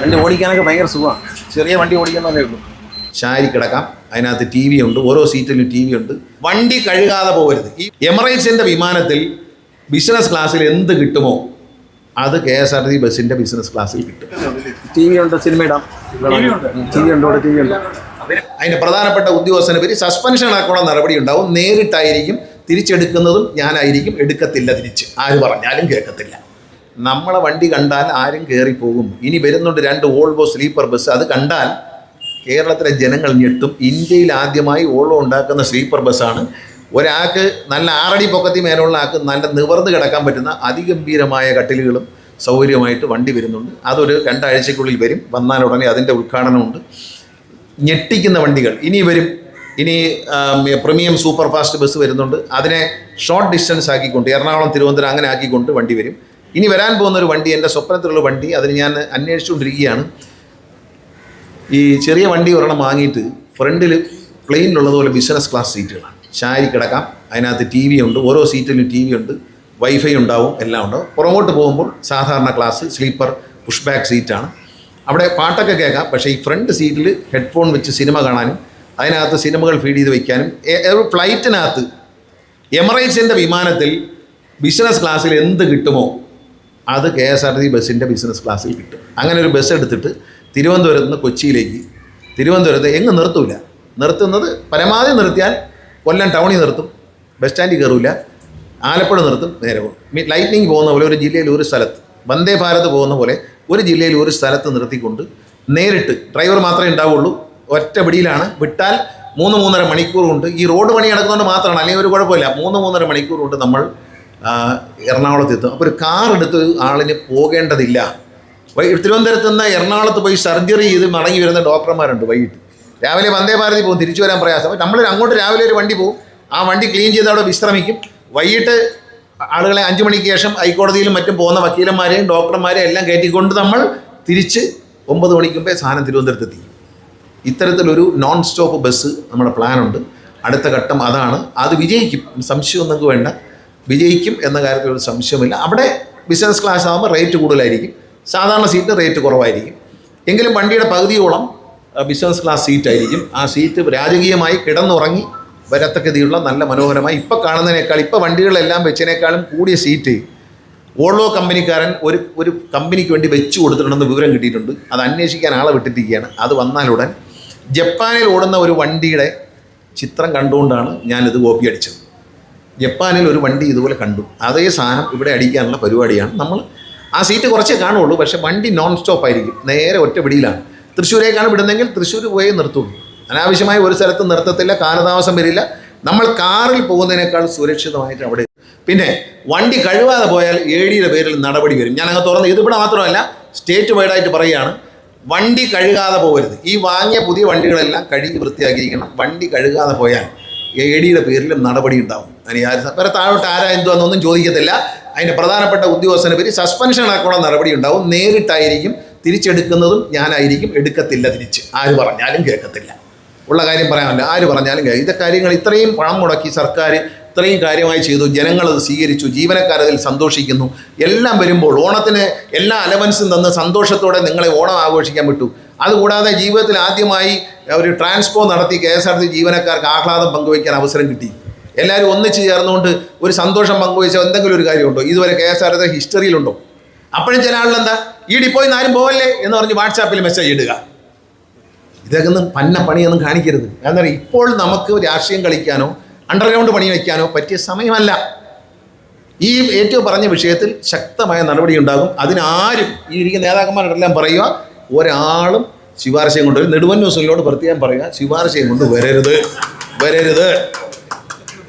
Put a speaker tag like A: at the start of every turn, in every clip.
A: വണ്ടി ഓടിക്കാനൊക്കെ ഭയങ്കര സുഖമാണ്. ചെറിയ വണ്ടി ഓടിക്കുന്നതേ ഉള്ളൂ.
B: ചാരി കിടക്കാം. അതിനകത്ത് ടി വി ഉണ്ട്. ഓരോ സീറ്റിലും ടി വി ഉണ്ട്. വണ്ടി കഴുകാതെ പോകരുത്. ഈ എമറേറ്റ്സിന്റെ വിമാനത്തിൽ ബിസിനസ് ക്ലാസ്സിൽ എന്ത് കിട്ടുമോ അത് കെ എസ് ആർ ടി ബസ്സിന്റെ ബിസിനസ് ക്ലാസ്സിൽ കിട്ടും.
A: ടി വി ഉണ്ട് സിനിമ ഇടാം. ടി വി ഉണ്ട്. ടി വി ഉണ്ട്
B: അതിന്റെ പ്രധാനപ്പെട്ട ഉദ്യോഗസ്ഥന് പേര് സസ്പെൻഷൻ അടക്കമുള്ള നടപടി ഉണ്ടാവും. നേരിട്ടായിരിക്കും തിരിച്ചെടുക്കുന്നതും ഞാനായിരിക്കും. എടുക്കത്തില്ല തിരിച്ച്. ആര് പറഞ്ഞാലും കേൾക്കത്തില്ല. നമ്മളെ വണ്ടി കണ്ടാൽ ആരും കയറിപ്പോകും ഇനി വരുന്നുണ്ട് രണ്ട് ഓൾവോ സ്ലീപ്പർ ബസ്. അത് കണ്ടാൽ കേരളത്തിലെ ജനങ്ങൾ ഞെട്ടും. ഇന്ത്യയിൽ ആദ്യമായി ഓൾവോ ഉണ്ടാക്കുന്ന സ്ലീപ്പർ ബസ്സാണ്. ഒരാൾക്ക് നല്ല ആറടി പൊക്കത്തി മേലുള്ള ആൾക്ക് നല്ല നിവർന്ന് കിടക്കാൻ പറ്റുന്ന അതിഗംഭീരമായ കട്ടിലുകളും സൗകര്യമായിട്ട് വണ്ടി വരുന്നുണ്ട്. അതൊരു രണ്ടാഴ്ചക്കുള്ളിൽ വരും. വന്നാൽ ഉടനെ അതിന്റെ ഉദ്ഘാടനമുണ്ട്. ഞെട്ടിക്കുന്ന വണ്ടികൾ. ഇനി വരും. ഇനി പ്രീമിയം സൂപ്പർ ഫാസ്റ്റ് ബസ് വരുന്നുണ്ട്. അതിനെ ഷോർട്ട് ഡിസ്റ്റൻസ് ആക്കിക്കൊണ്ട് എറണാകുളം തിരുവനന്തപുരം അങ്ങനെ ആക്കിക്കൊണ്ട് വണ്ടി വരും. ഇനി വരാൻ പോകുന്ന ഒരു വണ്ടി എന്റെ സ്വപ്നത്തിലുള്ള വണ്ടി അതിന് ഞാൻ അന്വേഷിച്ചുകൊണ്ടിരിക്കുകയാണ്. ഈ ചെറിയ വണ്ടി ഒരെണ്ണം വാങ്ങിയിട്ട് ഫ്രണ്ടിൽ പ്ലെയിനിലുള്ളതുപോലെ ബിസിനസ് ക്ലാസ് സീറ്റുകളാണ് ചാരി കിടക്കാം അതിനകത്ത് ടി വി ഉണ്ട് ഓരോ സീറ്റിലും ടി വി ഉണ്ട് വൈഫൈ ഉണ്ടാവും എല്ലാം ഉണ്ടാവും. പുറകോട്ട് പോകുമ്പോൾ സാധാരണ ക്ലാസ് സ്ലീപ്പർ പുഷ് ബാക്ക് സീറ്റാണ് അവിടെ പാട്ടൊക്കെ കേൾക്കാം പക്ഷേ ഈ ഫ്രണ്ട് സീറ്റിൽ ഹെഡ്ഫോൺ വെച്ച് സിനിമ കാണാനും അതിനകത്ത് സിനിമകൾ ഫീഡ് ചെയ്ത് വയ്ക്കാനും ഒരു ഫ്ലൈറ്റിനകത്ത് എമറേറ്റ്സിന്റെ വിമാനത്തിൽ ബിസിനസ് ക്ലാസ്സിൽ എന്ത് കിട്ടുമോ അത് കെ എസ് ആർ ടി ബസ്സിന്റെ ബിസിനസ് ക്ലാസ്സിൽ കിട്ടും. അങ്ങനെ ഒരു ബസ് എടുത്തിട്ട് തിരുവനന്തപുരത്ത് നിന്ന് കൊച്ചിയിലേക്ക് തിരുവനന്തപുരത്ത് എങ്ങും നിർത്തൂല. നിർത്തുന്നത് പരമാവധി നിർത്തിയാൽ കൊല്ലം ടൗണിൽ നിർത്തും. ബസ് സ്റ്റാൻഡിൽ കയറൂല. ആലപ്പുഴ നിർത്തും നേരെ പോകും. ലൈറ്റ്നിങ് പോകുന്ന പോലെ ഒരു ജില്ലയിൽ ഒരു സ്ഥലത്ത് വന്ദേ ഭാരത് പോകുന്ന പോലെ ഒരു ജില്ലയിൽ ഒരു സ്ഥലത്ത് നിർത്തിക്കൊണ്ട് നേരിട്ട് ഡ്രൈവർ മാത്രമേ ഉണ്ടാവുള്ളൂ. ഒറ്റ പിടിയിലാണ്. വിട്ടാൽ മൂന്ന് മൂന്നര മണിക്കൂർ കൊണ്ട് ഈ റോഡ് പണി നടക്കുന്നതുകൊണ്ട് മാത്രമാണ്. അല്ലെങ്കിൽ ഒരു കുഴപ്പമില്ല. മൂന്ന് മൂന്നര മണിക്കൂർ കൊണ്ട് നമ്മൾ എറണാകുളത്ത് എത്തും അപ്പോൾ ഒരു കാർ എടുത്ത് ആളിന് പോകേണ്ടതില്ല. തിരുവനന്തപുരത്ത് നിന്ന് എറണാകുളത്ത് പോയി സർജറി ചെയ്ത് മടങ്ങി വരുന്ന ഡോക്ടർമാരുണ്ട് വൈകിട്ട്. രാവിലെ വന്ദേ ഭാരതി പോകും തിരിച്ചു വരാൻ പ്രയാസം. നമ്മൾ അങ്ങോട്ട് രാവിലെ ഒരു വണ്ടി പോകും. ആ വണ്ടി ക്ലീൻ ചെയ്ത് അവിടെ വിശ്രമിക്കും. വൈകിട്ട് ആളുകളെ അഞ്ച് മണിക്ക് ശേഷം ഹൈക്കോടതിയിലും മറ്റും പോകുന്ന വക്കീലന്മാരെയും ഡോക്ടർമാരെയും എല്ലാം കയറ്റിക്കൊണ്ട് നമ്മൾ തിരിച്ച് ഒമ്പത് മണിക്ക് മുമ്പേ സാധനം തിരുവനന്തപുരത്ത് എത്തിക്കും. ഇത്തരത്തിലൊരു നോൺ സ്റ്റോപ്പ് ബസ് നമ്മുടെ പ്ലാനുണ്ട് അടുത്ത ഘട്ടം അതാണ്. അത് വിജയിക്കും. സംശയമൊന്നും വേണ്ട. വിജയിക്കും എന്ന കാര്യത്തിൽ ഒരു സംശയമില്ല അവിടെ ബിസിനസ് ക്ലാസ് ആകുമ്പോൾ റേറ്റ് കൂടുതലായിരിക്കും. സാധാരണ സീറ്റ് റേറ്റ് കുറവായിരിക്കും. എങ്കിലും വണ്ടിയുടെ പകുതിയോളം ബിസിനസ് ക്ലാസ് സീറ്റായിരിക്കും ആ സീറ്റ് രാജകീയമായി കിടന്നുറങ്ങി വരത്തക്കതിയുള്ള നല്ല മനോഹരമായി ഇപ്പോൾ കാണുന്നതിനേക്കാൾ ഇപ്പോൾ വണ്ടികളെല്ലാം വെച്ചതിനേക്കാളും കൂടിയ സീറ്റ് ഓൾവോ കമ്പനിക്കാരൻ ഒരു ഒരു കമ്പനിക്ക് വേണ്ടി വെച്ച് കൊടുത്തിട്ടുണ്ടെന്ന് വിവരം കിട്ടിയിട്ടുണ്ട്. അത് അന്വേഷിക്കാൻ ആളെ വിട്ടിട്ടിരിക്കുകയാണ്. അത് വന്നാലുടൻ ജപ്പാനിൽ ഓടുന്ന ഒരു വണ്ടിയുടെ ചിത്രം കണ്ടുകൊണ്ടാണ് ഞാനിത് കോപ്പി അടിച്ചത്. ജപ്പാനിൽ ഒരു വണ്ടി ഇതുപോലെ കണ്ടു. അതേ സാധനം ഇവിടെ അടിക്കാനുള്ള പരിപാടിയാണ്. നമ്മൾ ആ സീറ്റ് കുറച്ചേ കാണുള്ളൂ പക്ഷേ വണ്ടി നോൺ സ്റ്റോപ്പ് ആയിരിക്കും. നേരെ ഒറ്റ പിടിയിലാണ്. തൃശ്ശൂരേക്കാണ് വിടുന്നെങ്കിൽ തൃശ്ശൂർ പോയേ നിർത്തുള്ളൂ അനാവശ്യമായ ഒരു സ്ഥലത്ത് നിർത്തത്തില്ല കാലതാമസം വരില്ല. നമ്മൾ കാറിൽ പോകുന്നതിനേക്കാൾ സുരക്ഷിതമായിട്ട് അവിടെ പിന്നെ വണ്ടി കഴിവാതെ പോയാൽ എ ഡിയുടെ പേരിൽ നടപടി വരും. ഞാൻ അങ്ങ് തുറന്ന് ഇതിവിടെ മാത്രമല്ല സ്റ്റേറ്റ് വൈഡായിട്ട് പറയുകയാണ്. വണ്ടി കഴുകാതെ പോകരുത്. ഈ വാങ്ങിയ പുതിയ വണ്ടികളെല്ലാം കഴുകി വൃത്തിയാക്കിയിരിക്കണം. വണ്ടി കഴുകാതെ പോയാൽ എ ഡിയുടെ പേരിലും നടപടി ഉണ്ടാവും. അതിന് ആര് വേറെ താഴോട്ട് ആരാ എന്തുവാന്നൊന്നും ചോദിക്കത്തില്ല. അതിന്റെ പ്രധാനപ്പെട്ട ഉദ്യോഗസ്ഥനെ പേര് സസ്പെൻഷൻ അടക്കമുള്ള നടപടി ഉണ്ടാവും. നേരിട്ടായിരിക്കും തിരിച്ചെടുക്കുന്നതും ഞാനായിരിക്കും. എടുക്കത്തില്ല തിരിച്ച്. ആര് പറഞ്ഞാലും കേൾക്കത്തില്ല. ഉള്ള കാര്യം പറയാമല്ലോ. ആര് പറഞ്ഞാലും കേൾക്കും. ഇതൊക്കെ കാര്യങ്ങൾ ഇത്രയും പണം മുടക്കി സർക്കാർ ഇത്രയും കാര്യമായി ചെയ്തു. ജനങ്ങളത് സ്വീകരിച്ചു. ജീവനക്കാരതിൽ സന്തോഷിക്കുന്നു. എല്ലാം വരുമ്പോൾ ഓണത്തിന് എല്ലാ അലവൻസും തന്ന് സന്തോഷത്തോടെ നിങ്ങളെ ഓണം ആഘോഷിക്കാൻ വിട്ടു. അതുകൂടാതെ ജീവിതത്തിൽ ആദ്യമായി ഒരു ട്രാൻസ്പോ നടത്തി കെ എസ് ആർ ടി ജീവനക്കാർക്ക് ആഹ്ലാദം പങ്കുവയ്ക്കാൻ അവസരം കിട്ടി. എല്ലാവരും ഒന്നിച്ച് ചേർന്നുകൊണ്ട് ഒരു സന്തോഷം പങ്കുവച്ച എന്തെങ്കിലും ഒരു കാര്യമുണ്ടോ? ഇതുവരെ കെ എസ് ആർ ടി ഹിസ്റ്ററിയിലുണ്ടോ? അപ്പോഴും ചില ആളുകളെന്താ? ഈ ഡിപ്പോയിൽ നിന്ന് ആരും പോവല്ലേ? എന്ന് പറഞ്ഞ് വാട്സാപ്പിൽ മെസ്സേജ് ഇടുക. ഇതൊക്കെ ഒന്നും പന്ന പണിയൊന്നും കാണിക്കരുത്. എന്താ പറയുക ഇപ്പോൾ നമുക്ക് രാഷ്ട്രീയം കളിക്കാനോ അണ്ടർഗ്രൗണ്ട് പണി വയ്ക്കാനോ പറ്റിയ സമയമല്ല. ഈ ഏറ്റവും പറഞ്ഞ വിഷയത്തിൽ ശക്തമായ നടപടി ഉണ്ടാകും. അതിനാരും ഈ ഇരിക്കുന്ന നേതാക്കന്മാരോടെല്ലാം പറയുക ഒരാളും ശിപാർശയും കൊണ്ട് നെടുവൻ ന്യൂസിലോട് പ്രത്യേകം പറയുക ശിപാർശയും കൊണ്ട് വരരുത്. വരരുത്.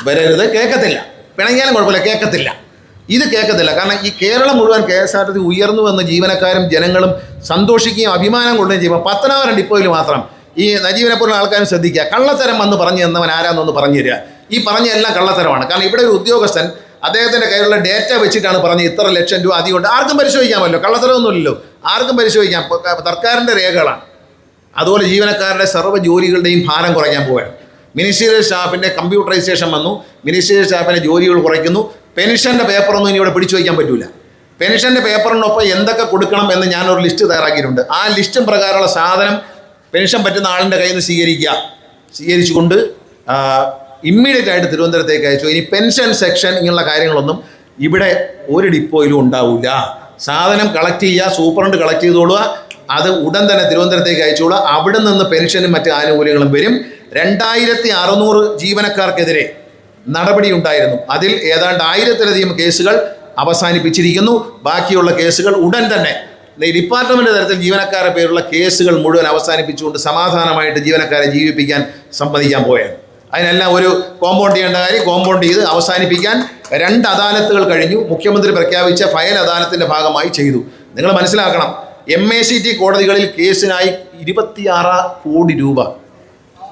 B: വരരുത്. കേൾക്കത്തില്ല പിണങ്ങിയാലും കുഴപ്പമില്ല. കേൾക്കത്തില്ല ഇത് കേൾക്കത്തില്ല കാരണം ഈ കേരളം മുഴുവൻ K S R T C ഉയർന്നു വന്ന ജീവനക്കാരും ജനങ്ങളും സന്തോഷിക്കുകയും അഭിമാനം കൊള്ളുകയും ചെയ്യുമ്പോൾ പത്തനാപുരം ഡിപ്പോയിൽ മാത്രം ഈ നജീവനെ പോലുള്ള ആൾക്കാരും ശ്രദ്ധിക്കുക. കള്ളത്തരം വന്ന് പറഞ്ഞു തന്നവൻ ആരാന്നൊന്ന് പറഞ്ഞു തരിക. ഈ പറഞ്ഞ എല്ലാം കള്ളത്തരമാണ്. കാരണം ഇവിടെ ഒരു ഉദ്യോഗസ്ഥൻ അദ്ദേഹത്തിന്റെ കയ്യിലുള്ള ഡേറ്റ വെച്ചിട്ടാണ് പറഞ്ഞത് ഇത്ര ലക്ഷം രൂപ അധികം ഉണ്ട്. ആർക്കും പരിശോധിക്കാമല്ലോ. കള്ളത്തരമൊന്നുമില്ലല്ലോ. ആർക്കും പരിശോധിക്കാം. സർക്കാരിന്റെ രേഖകളാണ്. അതുപോലെ ജീവനക്കാരുടെ സർവ ജോലികളുടെയും ഭാരം കുറയ്ക്കാൻ പോവുകയാണ്. മിനിസ്റ്റീരിയൽ സ്റ്റാഫിന്റെ കമ്പ്യൂട്ടറൈസേഷൻ വന്നു. മിനിസ്റ്റീരിയൽ സ്റ്റാഫിന്റെ ജോലികൾ കുറയ്ക്കുന്നു. പെൻഷന്റെ പേപ്പറൊന്നും ഇനി ഇവിടെ പിടിച്ചു വയ്ക്കാൻ പറ്റില്ല പെൻഷന്റെ പേപ്പറിനൊപ്പം എന്തൊക്കെ കൊടുക്കണം എന്ന് ഞാനൊരു ലിസ്റ്റ് തയ്യാറാക്കിയിട്ടുണ്ട്. ആ ലിസ്റ്റും പ്രകാരമുള്ള സാധനം പെൻഷൻ പറ്റുന്ന ആളിന്റെ കയ്യിൽ നിന്ന് സ്വീകരിക്കുക. സ്വീകരിച്ചുകൊണ്ട് ഇമ്മീഡിയറ്റ് ആയിട്ട് തിരുവനന്തപുരത്തേക്ക് അയച്ചു. ഇനി പെൻഷൻ സെക്ഷൻ ഇങ്ങനെയുള്ള കാര്യങ്ങളൊന്നും ഇവിടെ ഒരു ഡിപ്പോയിലും ഉണ്ടാവില്ല സാധനം കളക്ട് ചെയ്യുക സൂപ്രണ്ട് കളക്ട് ചെയ്തോളുക അത് ഉടൻ തന്നെ തിരുവനന്തപുരത്തേക്ക് അയച്ചോളുക അവിടെ നിന്ന് പെൻഷനും മറ്റ് ആനുകൂല്യങ്ങളും വരും. രണ്ടായിരത്തി അറുന്നൂറ് ജീവനക്കാർക്കെതിരെ നടപടി ഉണ്ടായിരുന്നു അതിൽ ഏതാണ്ട് ആയിരത്തിലധികം കേസുകൾ അവസാനിപ്പിച്ചിരിക്കുന്നു. ബാക്കിയുള്ള കേസുകൾ ഉടൻ തന്നെ. ഡിപ്പാർട്ട്മെന്റ് തലത്തിൽ ജീവനക്കാരുടെ പേരുള്ള കേസുകൾ മുഴുവൻ അവസാനിപ്പിച്ചുകൊണ്ട് സമാധാനമായിട്ട് ജീവനക്കാരെ ജീവിപ്പിക്കാൻ സമ്മതിക്കാൻ പോയാണ് അതിനെല്ലാം ഒരു കോമ്പൗണ്ട് ചെയ്യേണ്ട കാര്യം കോമ്പൗണ്ട് ചെയ്ത് അവസാനിപ്പിക്കാൻ രണ്ട് അദാലത്തുകൾ കഴിഞ്ഞു. മുഖ്യമന്ത്രി പ്രഖ്യാപിച്ച ഫയൽ അദാലത്തിന്റെ ഭാഗമായി ചെയ്തു. നിങ്ങൾ മനസ്സിലാക്കണം എം എ സി ടി കോടതികളിൽ കേസിനായി ഇരുപത്തിയാറ് കോടി രൂപ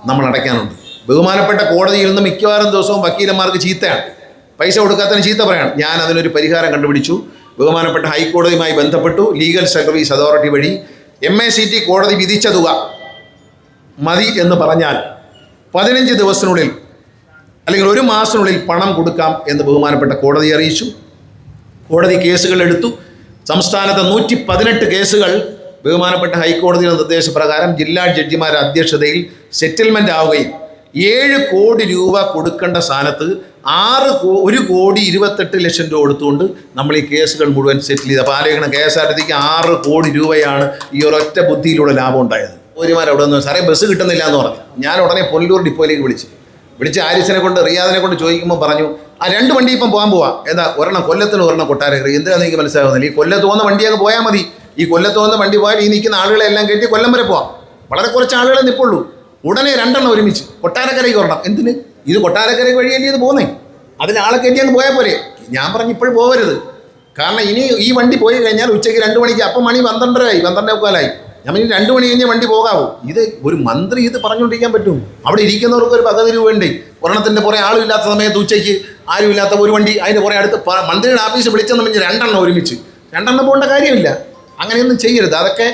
B: നമ്മൾ അടയ്ക്കാനുണ്ട്. ബഹുമാനപ്പെട്ട കോടതിയിൽ നിന്ന് മിക്കവാറും ദിവസവും വക്കീലന്മാർക്ക് ചീത്തയാണ്. പൈസ കൊടുക്കാത്തതിന് ചീത്ത പറയാണ്. ഞാൻ അതിനൊരു പരിഹാരം കണ്ടുപിടിച്ചു. ബഹുമാനപ്പെട്ട ഹൈക്കോടതിയുമായി ബന്ധപ്പെട്ടു. ലീഗൽ സർവീസ് അതോറിറ്റി വഴി എം എ സി ടി കോടതി വിധിച്ച തുക മതി എന്ന് പറഞ്ഞാൽ പതിനഞ്ച് ദിവസത്തിനുള്ളിൽ അല്ലെങ്കിൽ ഒരു മാസത്തിനുള്ളിൽ പണം കൊടുക്കാം എന്ന് ബഹുമാനപ്പെട്ട കോടതി അറിയിച്ചു. കോടതി കേസുകൾ എടുത്തു. സംസ്ഥാനത്തെ നൂറ്റി പതിനെട്ട് കേസുകൾ ബഹുമാനപ്പെട്ട ഹൈക്കോടതിയുടെ നിർദ്ദേശപ്രകാരം ജില്ലാ ജഡ്ജിമാരുടെ അധ്യക്ഷതയിൽ സെറ്റിൽമെന്റ് ആവുകയും ഏഴ് കോടി രൂപ കൊടുക്കേണ്ട സ്ഥാനത്ത് ആറ് ഒരു കോടി ഇരുപത്തെട്ട് ലക്ഷം രൂപ കൊടുത്തുകൊണ്ട് നമ്മൾ ഈ കേസുകൾ മുഴുവൻ സെറ്റിൽ ചെയ്ത്. അപ്പോൾ ആലോചിക്കണം കെ എസ് ആർ ടി ആറ് കോടി രൂപയാണ് ഈ ഒരൊറ്റ ബുദ്ധിയിലൂടെ ലാഭം ഉണ്ടായത്. ഒരുമാർ അവിടെ നിന്ന് സാറേ ബസ് കിട്ടുന്നില്ല എന്ന് പറഞ്ഞു. ഞാൻ ഉടനെ പൊല്ലൂർ ഡിപ്പോയിലേക്ക് വിളിച്ചു. വിളിച്ച് ആരിസിനെ കൊണ്ട് റിയാദിനെ കൊണ്ട് ചോദിക്കുമ്പോൾ പറഞ്ഞു ആ രണ്ട് വണ്ടി ഇപ്പം പോകാൻ പോവാം. എന്താ ഒരെണ്ണം കൊല്ലത്തിന് ഒരെണ്ണം കൊട്ടാരക്കറി എന്തിനാണെന്ന് എനിക്ക് മനസ്സിലാകുന്നില്ല ഈ കൊല്ലത്ത് പോകുന്ന വണ്ടിയൊക്കെ പോയാൽ മതി. ഈ കൊല്ലത്ത് പോകുന്ന വണ്ടി പോയാൽ ഈ നിൽക്കുന്ന ആളുകളെല്ലാം കയറ്റി കൊല്ലം വരെ പോവാം. വളരെ കുറച്ച് ആളുകളെ നിൽപ്പുള്ളൂ ഉടനെ രണ്ടെണ്ണം ഒരുമിച്ച്. കൊട്ടാരക്കരയ്ക്ക് വരണം. എന്തിന്? ഇത് കൊട്ടാരക്കര വഴിയല്ലേ ഇത് പോകുന്നേ അതിൽ ആളെ കയറ്റി അങ്ങ് പോയാൽ പോലെ ഞാൻ പറഞ്ഞു ഇപ്പോഴും പോകരുത് കാരണം ഇനി ഈ വണ്ടി പോയി കഴിഞ്ഞാൽ ഉച്ചയ്ക്ക് രണ്ട് മണിക്ക് അപ്പം മണി പന്ത്രണ്ടരയായി. പന്ത്രണ്ടേ മുക്കാലായി. ഞാൻ ഇനി രണ്ട് മണി കഴിഞ്ഞ് വണ്ടി പോകാവൂ. ഇത് ഒരു മന്ത്രി ഇത് പറഞ്ഞുകൊണ്ടിരിക്കാൻ പറ്റും. അവിടെ ഇരിക്കുന്നവർക്ക് ഒരു പകുതി രൂപ വേണ്ടേ? ഒരെണ്ണത്തിന്റെ പുറേ ആളുമില്ലാത്ത സമയത്ത് ഉച്ചയ്ക്ക് ആരുമില്ലാത്ത ഒരു വണ്ടി അതിന്റെ പുറേ അടുത്ത് മന്ത്രിയുടെ ആഫീസ് വിളിച്ചെന്ന് പറഞ്ഞ് രണ്ടെണ്ണം ഒരുമിച്ച്. രണ്ടെണ്ണം പോകേണ്ട കാര്യമില്ല. അങ്ങനെയൊന്നും ചെയ്യരുത്. അതൊക്കെ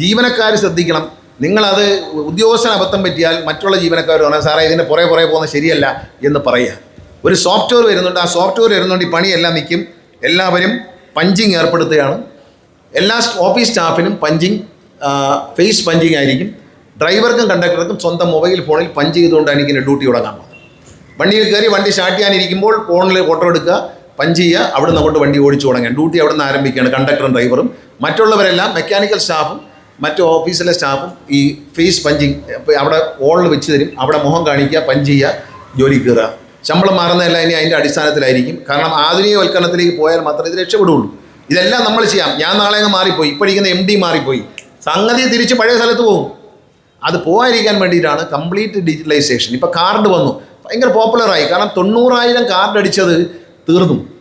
B: ജീവനക്കാർ ശ്രദ്ധിക്കണം. നിങ്ങളത് ഉദ്യോഗസ്ഥന് അബദ്ധം പറ്റിയാൽ മറ്റുള്ള ജീവനക്കാർ പറഞ്ഞാൽ സാറേ ഇതിന്റെ പുറേ പുറേ പോകുന്നത് ശരിയല്ല എന്ന് പറയുക ഒരു സോഫ്റ്റ്വെയർ വരുന്നുണ്ട്. ആ സോഫ്റ്റ്വെയർ വരുന്നുണ്ട് ഈ പണിയെല്ലാം നിൽക്കും എല്ലാവരും പഞ്ചിങ് ഏർപ്പെടുത്തുകയാണ്. എല്ലാ ഓഫീസ് സ്റ്റാഫിനും പഞ്ചിങ് ഫേസ് പഞ്ചിങ് ആയിരിക്കും. ഡ്രൈവർക്കും കണ്ടക്ടർക്കും സ്വന്തം മൊബൈൽ ഫോണിൽ പഞ്ച് ചെയ്തുകൊണ്ടാണ് എനിക്ക് ഡ്യൂട്ടി തുടങ്ങാൻ പോകുന്നത്. വണ്ടിയിൽ കയറി വണ്ടി സ്റ്റാർട്ട് ചെയ്യാനിരിക്കുമ്പോൾ ഫോണിൽ ഫോട്ടോ എടുക്കുക പഞ്ച് ചെയ്യുക അവിടെ നിന്ന് അങ്ങോട്ട് വണ്ടി ഓടിച്ചു തുടങ്ങാൻ ഡ്യൂട്ടി അവിടെ നിന്ന് ആരംഭിക്കുകയാണ് കണ്ടക്ടറും ഡ്രൈവറും. മറ്റുള്ളവരെല്ലാം മെക്കാനിക്കൽ സ്റ്റാഫും മറ്റു ഓഫീസിലെ സ്റ്റാഫും ഈ ഫേസ് പഞ്ചിങ് അവിടെ ഓളിൽ വെച്ച് തരും. അവിടെ മുഖം കാണിക്കുക പഞ്ച് ചെയ്യുക ജോലി കയറുക ശമ്പളം മാറുന്നതെല്ലാം ഇനി അതിന്റെ അടിസ്ഥാനത്തിലായിരിക്കും. കാരണം ആധുനികവൽക്കരണത്തിലേക്ക് പോയാൽ മാത്രമേ ഇത് രക്ഷപ്പെടുകയുള്ളൂ. ഇതെല്ലാം നമ്മൾ ചെയ്യാം. ഞാൻ നാളെ അങ്ങ് മാറിപ്പോയി. ഇപ്പോഴിരിക്കുന്ന എം ഡി മാറിപ്പോയി. സംഗതി തിരിച്ച് പഴയ സ്ഥലത്ത് പോകും. അത് പോകാതിരിക്കാൻ വേണ്ടിയിട്ടാണ് കംപ്ലീറ്റ് ഡിജിറ്റലൈസേഷൻ ഇപ്പോൾ കാർഡ് വന്നു. ഭയങ്കര പോപ്പുലറായി കാരണം തൊണ്ണൂറായിരം കാർഡ് അടിച്ചത് തീർന്നു.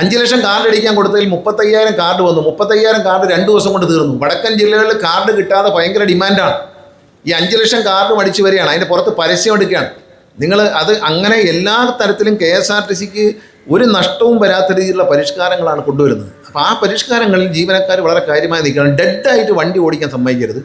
B: അഞ്ച് ലക്ഷം കാർഡ് അടിക്കാൻ കൊടുത്തതിൽ മുപ്പത്തയ്യായിരം കാർഡ് വന്നു. മുപ്പത്തയ്യായിരം കാർഡ് രണ്ട് ദിവസം കൊണ്ട് തീർന്നു. വടക്കൻ ജില്ലകളിൽ കാർഡ് കിട്ടാതെ ഭയങ്കര ഡിമാൻഡാണ് ഈ അഞ്ച് ലക്ഷം കാർഡ് അടിച്ചു വരികയാണ്. അതിന്റെ പുറത്ത് പരസ്യം എടുക്കുകയാണ്. നിങ്ങൾ അത് അങ്ങനെ എല്ലാ തരത്തിലും കെ എസ് ആർ ടി സിക്ക് ഒരു നഷ്ടവും വരാത്ത രീതിയിലുള്ള പരിഷ്കാരങ്ങളാണ് കൊണ്ടുവരുന്നത്. അപ്പോൾ ആ പരിഷ്കാരങ്ങളിൽ ജീവനക്കാർ വളരെ കാര്യമായി നിൽക്കണം ഡെഡായിട്ട് വണ്ടി ഓടിക്കാൻ സമ്മതിക്കരുത്.